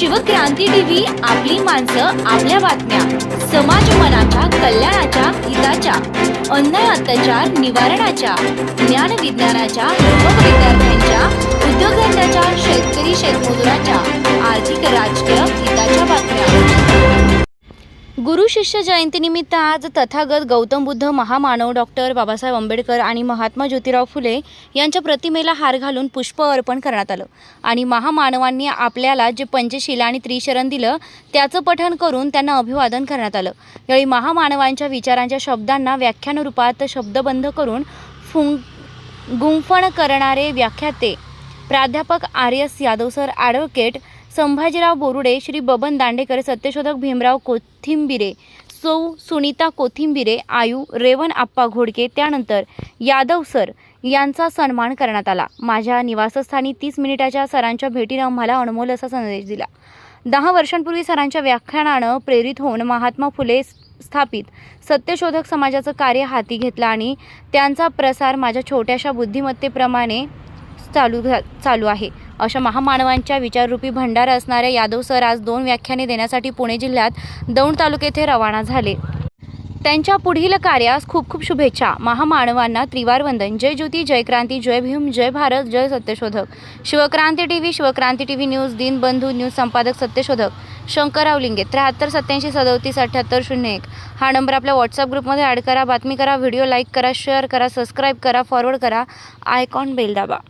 Shivkranti TV आपली माणसं आपल्या बातम्या. समाज मनाच्या कल्याणाच्या हिताच्या. अन्याय अत्याचार निवारणाच्या. ज्ञान विज्ञानाच्या युवक विद्यार्थ्यांच्या गुरु शिष्य जयंतीनिमित्त आज तथागत गौतम बुद्ध महामानव डॉक्टर बाबासाहेब आंबेडकर आणि महात्मा ज्योतिराव फुले यांच्या प्रतिमेला हार घालून पुष्प अर्पण करण्यात आलं. आणि महामानवांनी आपल्याला जे पंचशीला आणि त्रिशरण दिलं त्याचं पठण करून त्यांना अभिवादन करण्यात आलं. यावेळी महामानवांच्या विचारांच्या शब्दांना व्याख्यान रूपात शब्दबंध करून फुं गुंफण करणारे व्याख्याते प्राध्यापक R S Yadav sir advocate Sambhajirao Borude Shri Baban Dandekar सत्यशोधक भीमराव कोथिंबिरे सौ सुनीता कोथिंबिरे आयू रेवन आप्पा घोडके त्यानंतर यादव सर यांचा सन्मान करण्यात आला. माझ्या निवासस्थानी तीस मिनिटाच्या सरांच्या भेटीनं मला अनमोल असा संदेश दिला. दहा वर्षांपूर्वी सरांच्या व्याख्यानानं प्रेरित होऊन महात्मा फुले स्थापित सत्यशोधक समाजाचं कार्य हाती घेतलं आणि त्यांचा प्रसार माझ्या छोट्याशा बुद्धिमत्तेप्रमाणे चालू झा- चालू आहे. अशा महामानवांच्या विचाररूपी भंडार असणाऱ्या यादव सर आज दोन व्याख्याने देण्यासाठी पुणे जिल्ह्यात दौंड तालुक्यात येथे रवाना झाले. त्यांच्या पुढील कार्यास खूप खूप शुभेच्छा. महामानवांना त्रिवार वंदन. जय ज्योती जय क्रांती जय भीम जय भारत जय सत्यशोधक. Shivkranti T V Shivkranti T V news Dinbandhu news संपादक सत्यशोधक. शंकरराव लिंगे त्र्याहत्तर सत्याऐंशी सदोतीस अठ्ठ्याहत्तर शून्य एक. हा नंबर आपल्या व्हॉट्सअप ग्रुपमध्ये ॲड करा. बातमी करा व्हिडिओ लाईक करा शेअर करा सबस्क्राईब करा फॉरवर्ड करा. आयकॉन बेल दाबा.